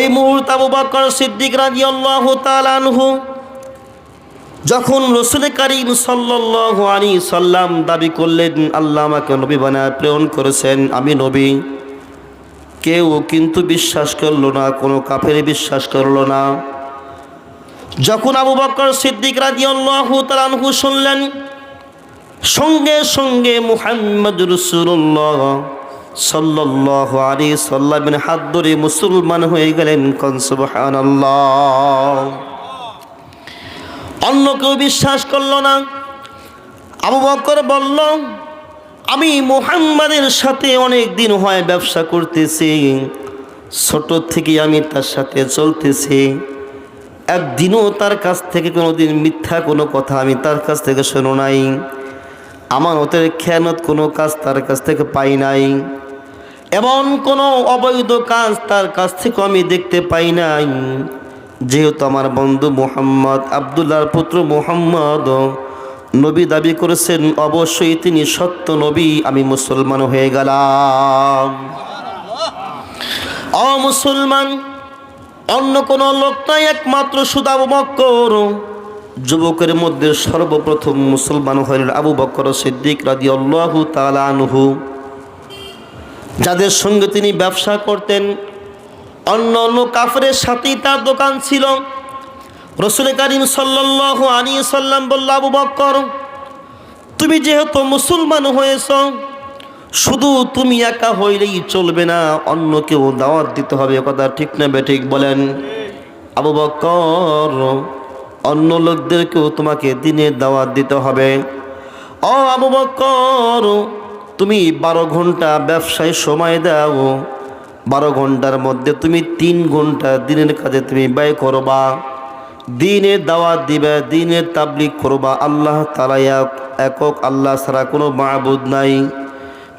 এই মুহূর্তে আবু বকর সিদ্দিক রাদিয়াল্লাহু তাআলা আনহু যখন রসুল করিম আলাইহি সাল্লাম দাবি করলেন, আল্লাহ আমাকে নবী বানায় প্রেরণ করেছেন, আমি নবী। কেউ কিন্তু বিশ্বাস করল না, কোনো কাফের বিশ্বাস করল না। যখন আবু বকর সিদ্দিক রাদিয়াল্লাহু তাআলা আনহু শুনলেন, সঙ্গে সঙ্গে মুহাম্মদ রসুল্লাহ সাল্লামের হাত ধরে মুসলমান হয়ে গেলেন অন্য কেউ বিশ্বাস করল না। আবু বকর বলল, আমি মুহাম্মাদের সাথে অনেক দিন হয় ব্যবসা করতেছি। ছোট থেকে আমি তার সাথে চলতেছি। একদিনও তার কাছ থেকে কোনো দিন মিথ্যা কোনো কথা আমি তার কাছ থেকে শোনো নাই। আমার ওদের খেয়ানত কোনো কাজ তার কাছ থেকে পাই নাই। এমন কোনো অবৈধ কাজ তার কাছ থেকে আমি দেখতে পাই নাই। যেহেতু আমার বন্ধু মোহাম্মদ আবদুল্লাহর পুত্র মোহাম্মদ নবী দাবি করেছেন, অবশ্যই তিনি সত্য নবী, আমি মুসলমান হয়ে গেলাম। অ মুসলমান, অন্য কোনো লোক নাই, একমাত্র সুদাব মক্কর যুবকের মধ্যে সর্বপ্রথম মুসলমান হলেন আবু বকর সিদ্দিক রাদি আল্লাহু তালানহু যাদের সঙ্গে তিনি ব্যবসা করতেন, অন্য অন্য কাফরের সাথেই তার দোকান ছিল। রসুল করিম সাল্লাহ আলী সাল্লাম বলল, আবু বক্কর, তুমি যেহেতু মুসলমান হয়েছ, শুধু তুমি একা হইলেই চলবে না, অন্য কেউ দাওয়াত দিতে হবে। কথা ঠিক না বেঠিক বলেন। আবু বক্কর, অন্য লোকদেরকেও তোমাকে দিনের দাওয়াত দিতে হবে। ও আবু বক্কর তুমি বারো ঘণ্টা ব্যবসায় সময় দাও। বারো ঘণ্টার মধ্যে তুমি তিন ঘণ্টা দিনের কাজে তুমি ব্যয় করবা। দিনের দাওয়াত দিবে দিনের তাবলিক করবা। আল্লাহ তালা একক আল্লাহ ছাড়া কোনো মাহবুদ নাই।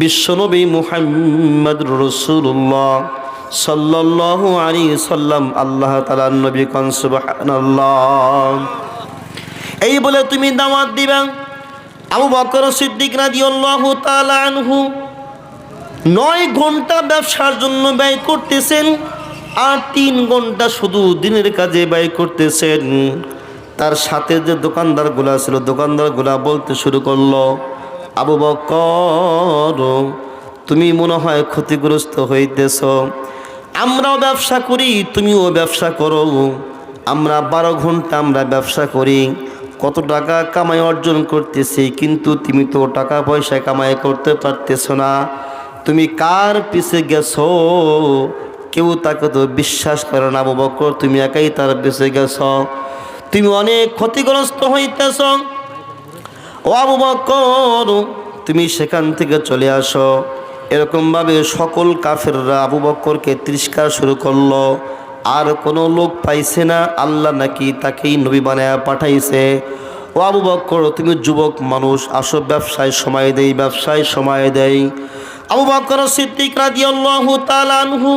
বিশ্বনবী মুহাম্মদ রসুল্লাহ সাল্লাহ আলী সাল্লাম আল্লাহ তালা নবী কনসুবাহ এই বলে তুমি দাওয়াত দিবা। আবু বকর সিদ্দিক রাদিয়াল্লাহু তাআলা আনহু নয় ঘণ্টা ব্যবসার জন্য ব্যয় করতেছেন আর তিন ঘণ্টা শুধু দিনের কাজে ব্যয় করতেছেন। তার সাথে যে দোকানদারগুলা ছিল, দোকানদারগুলা বলতে শুরু করল, আবু বকর, তুমি মনে হয় ক্ষতিগ্রস্ত হইতেছ। আমরাও ব্যবসা করি, তুমিও ব্যবসা করো। আমরা বারো ঘণ্টা আমরা ব্যবসা করি। কত টাকা কামাই অর্জন করতেছি, কিন্তু তুমি তো টাকা পয়সা কামাই করতে পারতেছ না। তুমি কার পিছে গেছো? কেউ তাকে তো বিশ্বাস করে না বকর, তুমি একাই তার পিছে গেছ। তুমি অনেক ক্ষতিগ্রস্ত হইতেছ। ও আবু বকর, তুমি সেখান থেকে চলে আসো। এরকমভাবে সকল কাফেররা আবু বক্করকে তিরস্কার শুরু করল। আর কোনো লোক পাইছে না, আল্লাহ নাকি তাকেই নবী বানায় পাঠাইছে। ও আবু বক্কর তুমি যুবক মানুষ, আসো ব্যবসায় সময় দেই, ব্যবসায় সময় দেই। আবু বক্কর সিদ্দিক রাদিয়াল্লাহু তাআলা আনহু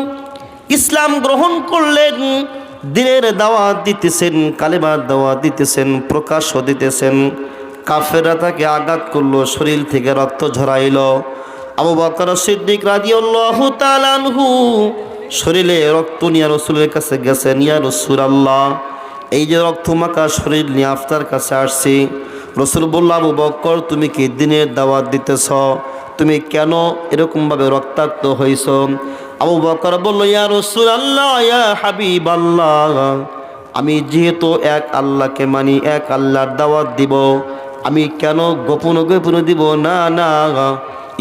ইসলাম গ্রহণ করলেন, দিনের দাওয়াত দিতেছেন, কালেমার দাওয়াত দিতেছেন, প্রকাশ্য দিতেছেন। কাফেররা তাকে আঘাত করল, শরীর থেকে রক্ত ঝরাইল। আবু বকর সিদ্দিক রাদিয়াল্লাহু তাআলা আনহু শরীরে রক্ত নিয়া রসুলের কাছে গেছেন, ইয়া রসুল আল্লাহ এই যে রক্ত মাখা শরীর নিয়ে আফতার কাছে আসছি। রসুল বলল, আবু বক্কর তুমি কি দিনের দাওয়াত দিতেছ? তুমি কেন এরকমভাবে রক্তাক্ত হইছ আবু বকর বলল, ইয়া রসুল আল্লাহ ইয়া হাবিব আল্লাহ আমি যেহেতু এক আল্লাহকে মানি, এক আল্লাহর দাওয়াত দিব, আমি কেন গোপন গোপন দিব? না না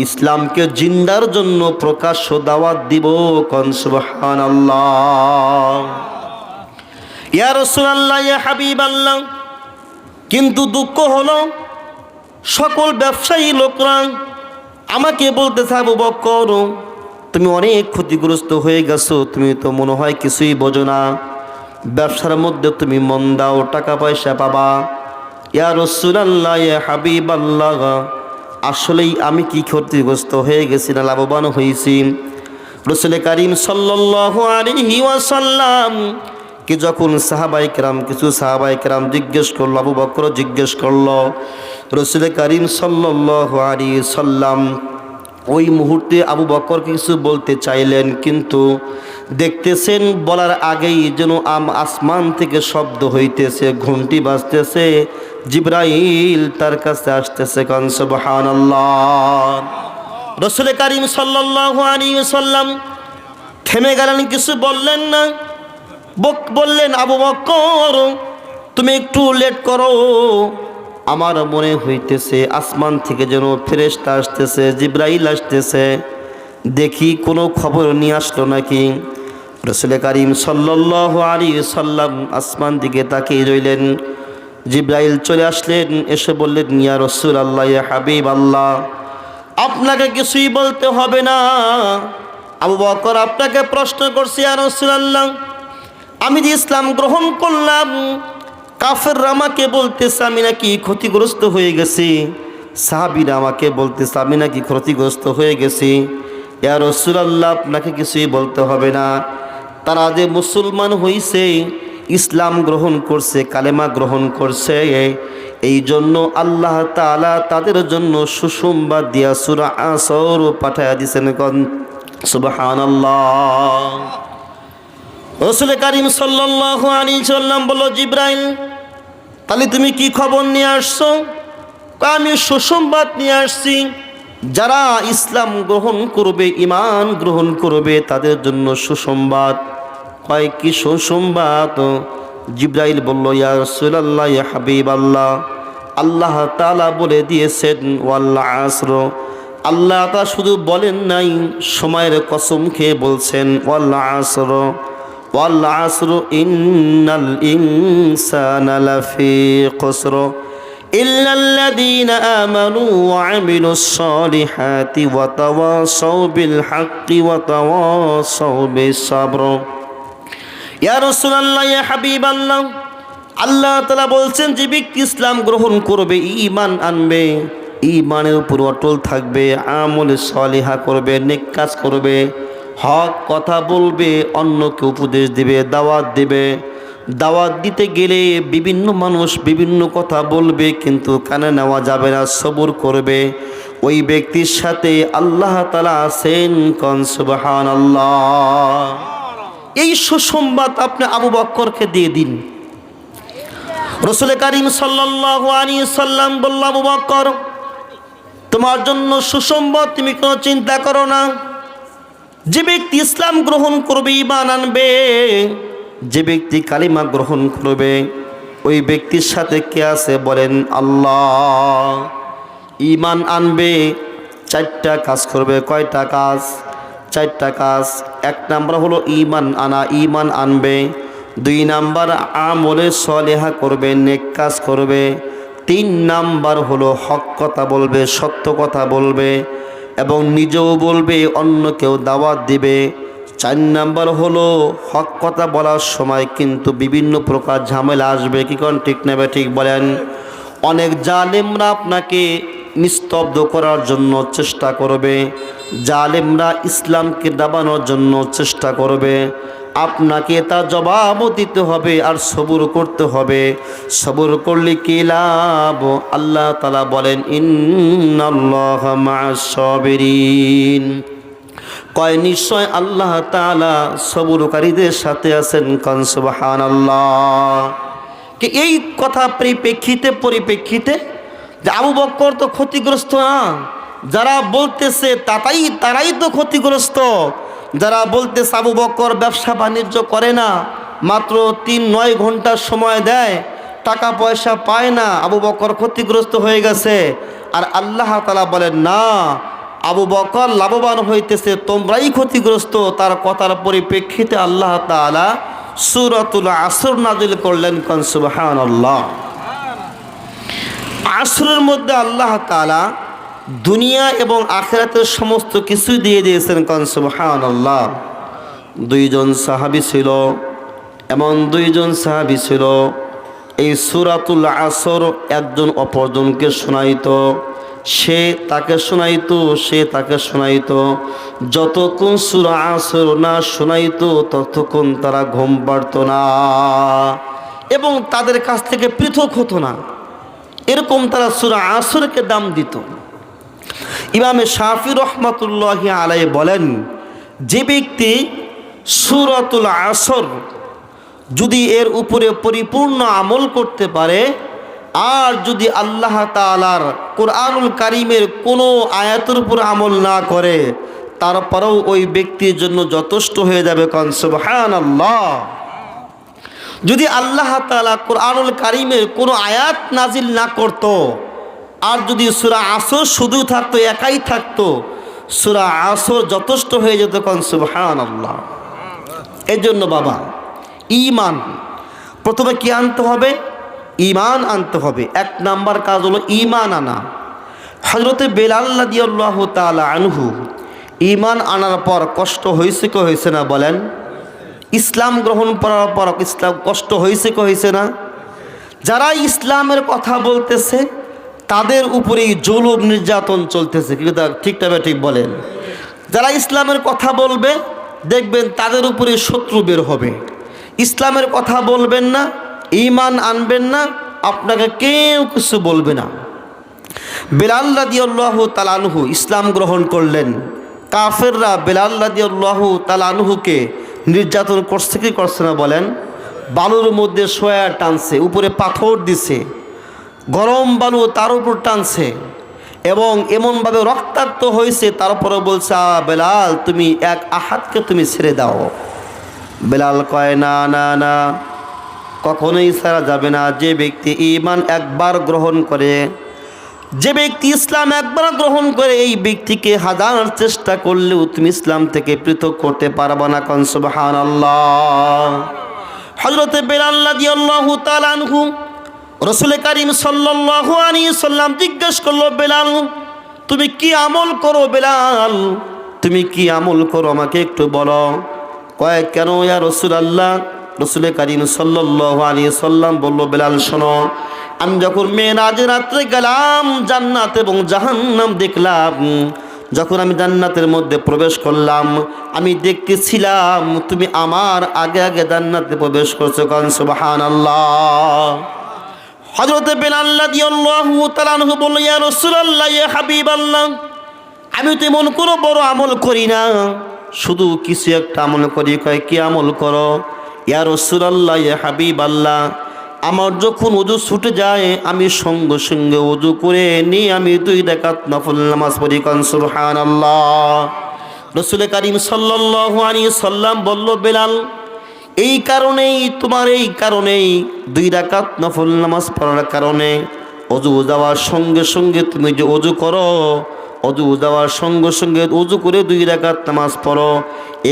ইসলামকে জিন্দার জন্য প্রকাশ্য দাওয়াত দিব কনসুবহান আল্লাহ ইয়া রসুলাল্লাহ, ইয়া হাবিব আল্লাহ কিন্তু দুঃখ হলো, সকল ব্যবসায়ী লোকরা আমাকে বলতে থাকব বকর, তুমি অনেক ক্ষতিগ্রস্ত হয়ে গেছো, তুমি তো মনে হয় কিছুই বোঝো না। ব্যবসার মধ্যে তুমি মন দাও, টাকা পয়সা পাবা। ইয়া রসুলাল্লাহ, ইয়া হাবিব আল্লাহ আসলেই আমি কি ক্ষতিগ্রস্ত হয়ে গেছি না লাভবান হয়েছি? রসুল করিম ওয়াসাল্লাম কি যখন সাহাবাই কেরাম, কিছু সাহাবাই কেরাম জিজ্ঞেস করল, আবু বকর জিজ্ঞেস করল, রসুল করিম সাল্লাহ আলী সাল্লাম ওই মুহূর্তে আবু বকর কিছু বলতে চাইলেন, কিন্তু দেখতেছেন, বলার আগেই যেন আম আসমান থেকে শব্দ হইতেছে ঘন্টি বাজতেছে। জিব্রাইল তার কাছে আসতেছে, কন সুবহানাল্লাহ। রসুল করিম সাল্লাম থেমে গেলেন, কিছু বললেন না। বক বললেন, আবু বকর, তুমি একটু লেট করো। আমার মনে হইতেছে, আসমান থেকে যেন ফেরেশতা আসতেছে, জিব্রাইল আসতেছে। দেখি কোনো খবর নিয়ে আসলো নাকি? রসুল করিম সাল্লাহ আলী সাল্লাম আসমান দিকে তাকিয়ে রইলেন। জিব্রাইল চলে আসলেন, এসে বললেন, ইয়া রসুল আল্লাহ হাবিব আল্লাহ আপনাকে কিছুই বলতে হবে না। আবু বকর, আপনাকে প্রশ্ন করছি আর রসুলাল্লাহ, আমি যে ইসলাম গ্রহণ করলাম কাফের আমাকে বলতেছে, আমি নাকি ক্ষতিগ্রস্ত হয়ে গেছি। সাহাবিরা আমাকে বলতেছে, আমি নাকি ক্ষতিগ্রস্ত হয়ে গেছি। ইয়া রসুল আল্লাহ আপনাকে কিছুই বলতে হবে না। তারা যে মুসলমান হইছে, ইসলাম গ্রহণ করছে, কালেমা গ্রহণ করছে, এই জন্য আল্লাহ তাআলা তাদের জন্য সুসংবাদ দিয়া সুরা আসর পাঠাইয়া দিছেন সুবহানাল্লাহ। রসুল করিম সাল্লাম বলল, জিব্রাইল, তাহলে তুমি কি খবর নিয়ে আসছো? আমি সুসংবাদ নিয়ে আসছি। যারা ইসলাম গ্রহণ করবে ইমান গ্রহণ করবে, তাদের জন্য সুসংবাদ। কয় কি সুসংবাদ জিব্রাইল বলল ইয়া রাসূলুল্লাহ ইয়া হাবিব আল্লাহ আল্লাহ তাআলা বলে দিয়েছেন ওয়াল্লা আসর আল্লাহ তা শুধু বলেন নাই সময়ের কসম খেয়ে বলছেন ওয়াল্লা আসর ওয়াল্লা আসর ইন্নাল ইনসানা লাফি খসর إلا الذين آمنوا وعملوا الصالحات وتواصوا بالحق وتواصوا بالصبر হাবিব আল্লাহ আল্লাহ তালা বলছেন, যে ব্যক্তি ইসলাম গ্রহণ করবে ইমান আনবে ইমানের উপর অটল থাকবে, আমলে সলিহা করবে, নেক কাজ করবে, হক কথা বলবে, অন্যকে উপদেশ দিবে, দাওয়াত দিবে। দাওয়াত দিতে গেলে বিভিন্ন মানুষ বিভিন্ন কথা বলবে, কিন্তু কানে নেওয়া যাবে না, সবুর করবে। ওই ব্যক্তির সাথে আল্লাহ তালা আছেন কন সুবাহান আল্লাহ এই সুসংবাদ আপনি আবু বক্করকে দিয়ে দিন। রসুল করিম সাল্লাম বলল, আবু বক্কর, তোমার জন্য সুসংবাদ তুমি কোনো চিন্তা করো না। যে ব্যক্তি ইসলাম গ্রহণ করবে ইমান আনবে, যে ব্যক্তি কালিমা গ্রহণ করবে, ওই ব্যক্তির সাথে কে আছে বলেন আল্লাহ। ইমান আনবে, চারটা কাজ করবে, কয়টা কাজ? চারটা কাজ। এক নাম্বার হলো ইমান আনা ইমান আনবে। দুই নাম্বার, আমলে সলেহা করবে, নেক কাজ করবে। তিন নাম্বার হলো হক কথা বলবে, সত্য কথা বলবে এবং নিজেও বলবে অন্য কেউ দাওয়াত দিবে। চার নাম্বার হলো হক কথা বলার সময় কিন্তু বিভিন্ন প্রকার ঝামেলা আসবে। কি কোন ঠিক নেবে ঠিক বলেন। অনেক জালেমরা আপনাকে নিস্তব্ধ করার জন্য চেষ্টা করবে। জালেমরা ইসলামকে দাবানোর জন্য চেষ্টা করবে। আপনাকে তা জবাবও দিতে হবে আর সবুর করতে হবে। সবুর করলে কি লাভ? আল্লাহ তালা বলেন, ইন্নাল্লাহ মাসবিরিন কয়, নিশ্চয় আল্লাহ তালা সবুরকারীদের সাথে আছেন কনসবাহান আল্লাহ এই কথা পরিপ্রেক্ষিতে পরিপ্রেক্ষিতে যে আবু বক্কর তো ক্ষতিগ্রস্ত না যারা বলতেছে তাতাই, তারাই তো ক্ষতিগ্রস্ত। যারা বলতেছে আবু বক্কর ব্যবসা বাণিজ্য করে না, মাত্র তিন, নয় ঘণ্টা সময় দেয়, টাকা পয়সা পায় না, আবু বক্কর ক্ষতিগ্রস্ত হয়ে গেছে। আর আল্লাহ তালা বলেন, না, আবু বকর লাভবান হইতেছে, তোমরাই ক্ষতিগ্রস্ত। তার কথার পরিপ্রেক্ষিতে আল্লাহ তালা সুরতুল আসর নাজিল করলেন কনসুবাহান আসরের মধ্যে আল্লাহ তালা দুনিয়া এবং আখেরাতের সমস্ত কিছুই দিয়ে দিয়েছেন কনসুবাহান আল্লাহ দুইজন সাহাবি ছিল, এমন দুইজন সাহাবি ছিল, এই সুরাতুল আসর একজন অপরজনকে শোনাইত, সে তাকে শোনাইত, সে তাকে শোনাইতো। যতক্ষণ সুরা আসর না শোনাইত, ততক্ষণ তারা ঘুম পারত না এবং তাদের কাছ থেকে পৃথক হতো না। এরকম তারা সুরা আসরকে দাম দিত। ইমামে শাফি রহমতুল্লাহ আলাই বলেন, যে ব্যক্তি সুরতুল আসর যদি এর উপরে পরিপূর্ণ আমল করতে পারে, আর যদি আল্লাহ তালার কোরআনুল কারিমের কোনো আয়াতের উপর আমল না করে, তারপরেও ওই ব্যক্তির জন্য যথেষ্ট হয়ে যাবে কনসবহান আল্লাহ যদি আল্লাহ তালা কোরআনুল কারিমের কোনো আয়াত নাজিল না করত, আর যদি সুরা আসর শুধু থাকতো, একাই থাকতো, সুরা আসর যথেষ্ট হয়ে যেত কনসবহান আল্লাহ এই জন্য বাবা ইমান প্রথমে কি আনতে হবে? ইমান আনতে হবে। এক নাম্বার কাজ হলো ইমান আনা। হজরতে বেলাল্লা দিয়াল্লাহ তালা আনহু ইমান আনার পর কষ্ট হয়েছে কে হয়েছে না বলেন? ইসলাম গ্রহণ করার পর ইসলাম কষ্ট হয়েছে কে হয়েছে না? যারা ইসলামের কথা বলতেছে, তাদের উপরেই জুলুম নির্যাতন চলতেছে। কিন্তু ঠিকটা ঠিক বলেন। যারা ইসলামের কথা বলবে, দেখবেন তাদের উপরে শত্রু বের হবে। ইসলামের কথা বলবেন না ইমান আনবেন না, আপনাকে কেউ কিছু বলবে না। বেলাল্লা দিয়াল্লাহ তালানহু ইসলাম গ্রহণ করলেন। কাফেররা বেলাল্লা দিয়াল্লাহ তালানহুকে নির্যাতন করছে কি করছে না বলেন? বালুর মধ্যে সোয়া টানছে, উপরে পাথর দিছে, গরম বালু তার উপর টানছে এবং এমনভাবে রক্তাক্ত হয়েছে তারপরে বলছে বেলাল, তুমি এক আহাতকে তুমি ছেড়ে দাও। বেলাল কয়, না না না, কখনোই ছাড়া যাবে না। যে ব্যক্তি ইমান একবার গ্রহণ করে যে ব্যক্তি ইসলাম একবার গ্রহণ করে এই ব্যক্তিকে হাজার চেষ্টা করলেও তুমি ইসলাম থেকে পৃথক করতে পারবা না কনসবাহান আল্লাহ হজরতে বেলাল্লা দিয়াল্লাহু তালানহু রসুল করিম সাল্লাল্লাহু আলী সাল্লাম জিজ্ঞেস করল, বেলাল, তুমি কি আমল করো বেলাল? তুমি কি আমল করো আমাকে একটু বলো। কয়েক কেন ইয়া রসুল আল্লাহ রসুল করিম সাল্লাল্লাহু আলী সাল্লাম বলল, বেলাল, শোনো আমি যখন মেয়েরাজ রাত্রে গেলাম জান্নাত এবং জাহান্নাম দেখলাম, যখন আমি জান্নাতের মধ্যে প্রবেশ করলাম, আমি দেখতেছিলাম, তুমি আমার আগে আগে জান্নাতে প্রবেশ করছ। কারণ সুবাহান আল্লাহ হজরতে বেলাল্লা দিয়াল্লাহু তালানহু বলল, ইয়া রাসূলুল্লাহ, ইয়া হাবিবাল্লাহ, আমি তো এমন কোনো বড় আমল করি না। শুধু কিছু একটা আমল করি, কয়, কি আমল করো? ইয়া রাসূলুল্লাহ, ইয়া হাবিবাল্লাহ আমার যখন উজু ছুটে যায়, আমি সঙ্গে সঙ্গে উজু করে নিয়ে আমি দুই ডাকাত নফল নামাজ পড়ি। কান সুবহানাল্লাহ। রসুল করিম সাল্লাল্লাহু আলাইহি সাল্লাম বলল, বেলাল, এই কারণেই, তোমার এই কারণেই দুই রাকাত নফল নামাজ পড়ার কারণে অজু যাওয়ার সঙ্গে সঙ্গে তুমি যে অজু করো, অজু যাওয়ার সঙ্গে সঙ্গে অজু করে দুই রাকাত নামাজ পড়ো।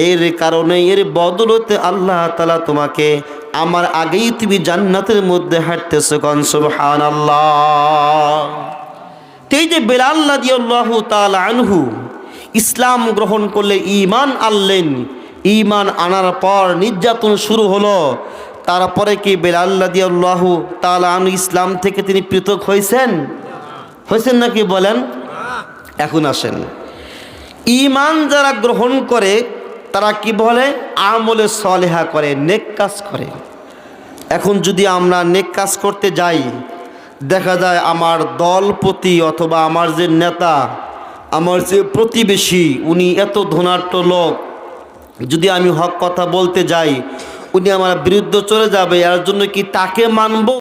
এর কারণে, এর বদলতে আল্লাহ তালা তোমাকে আমার আগেই তুমি জান্নাতের মধ্যে হাঁটতেছো কন সুবহান যে বেলাল্লা দিয়াল্লাহু তাআলা আনহু, ইসলাম গ্রহণ করলে ইমান আনলেন। ইমান আনার পর নির্যাতন শুরু হলো। তারপরে কি বেলাল্লা দিয়াল্লাহু তাআলা আনহু ইসলাম থেকে তিনি পৃথক হয়েছেন? হয়েছেন নাকি বলেন? এখন আসেন। ইমান যারা গ্রহণ করে তারা কি বলে? আমলে সলেহা করে, নেক কাজ করে। এখন যদি আমরা নেক কাজ করতে যাই, দেখা যায় আমার দলপতি অথবা আমার যে নেতা, আমার যে প্রতিবেশী, উনি এত ধনাঢ্য লোক। যদি আমি হক কথা বলতে যাই, উনি আমার বিরুদ্ধে চলে যাবে, এর জন্য কি তাকে মানব?